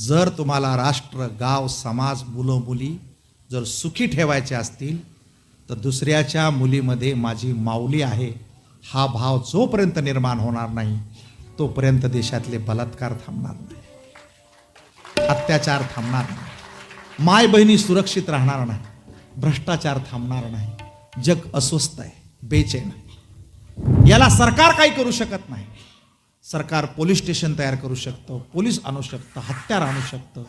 जर तुम्हाला राष्ट्र गाव समाज मुलं मुली जर सुखी ठेवायचे असतील तर दुसऱ्याच्या मुलीमध्ये माझी माऊली आहे हा भाव जोपर्यंत निर्माण होणार नाही तोपर्यंत देशातले बलात्कार थांबणार नाही. अत्याचार थांबणार नाही. माय बहिणी सुरक्षित राहणार नाही. भ्रष्टाचार थांबणार नाही. जग अस्वस्थ आहे बेचैन आहे. याला सरकार काही करू शकत नाही. सरकार पोलीस स्टेशन तयार करू शकतं पोलीस आणू शकतं हत्यार आणू शकतं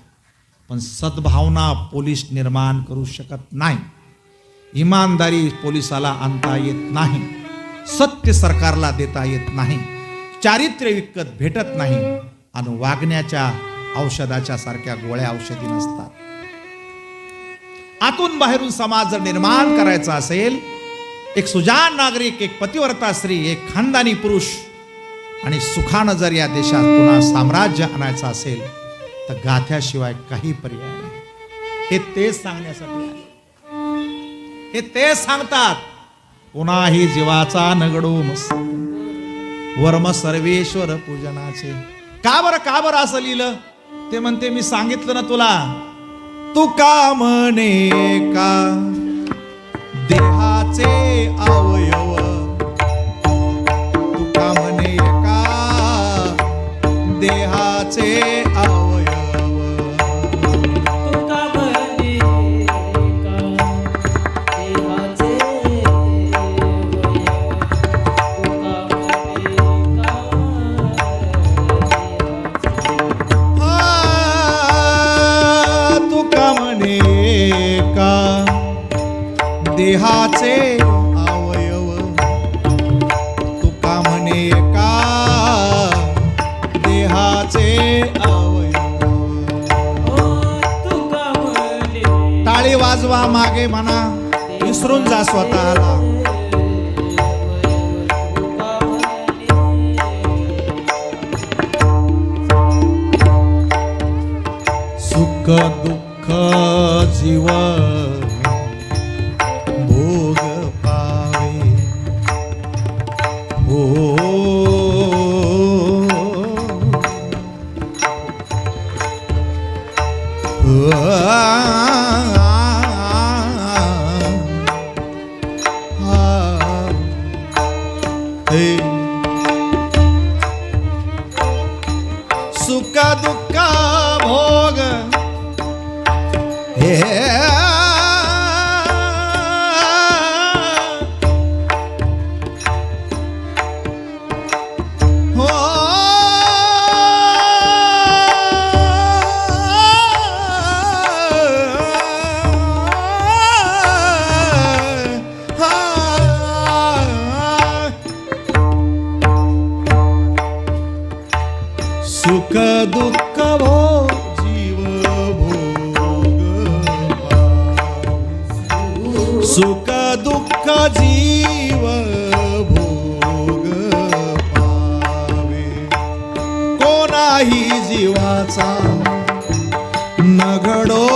पण सद्भावना पोलीस निर्माण करू शकत नाही. इमानदारी पोलिसाला आणता येत नाही सत्य सरकारला देता येत नाही चारित्र्य विकत भेटत नाही आणि वागण्याच्या औषधाच्या सारख्या गोळ्या औषधी नसतात. आतून बाहेरून समाज जर निर्माण करायचा असेल एक सुजान नागरिक एक पतिव्रता स्त्री एक खानदानी पुरुष आणि सुखानं जर या देशात पुन्हा साम्राज्य आणायचं असेल तर गाथ्याशिवाय काही पर्याय नाही. हे तेच सांगण्यासाठी आहे. हे तेच सांगतात. पुन्हा ही जीवाचा नगडो मस वर्म सर्वेश्वर पूजनाचे. का बरं का बरं असं लिहिलं? ते म्हणते मी सांगितलं ना तुला. तू का म्हणे का? देहाचे अवयव. तू का म्हणे का देहाचे अवयव. तुका टाळी वाजवा मागे म्हणा. विसरून जा स्वतःला. तुका दुःख जीव सुख दुःख भोग हे हो। दुःख भो जीव भोग सुख दुःख जीव भोग पावे। कोणाही जीवाचा नघडो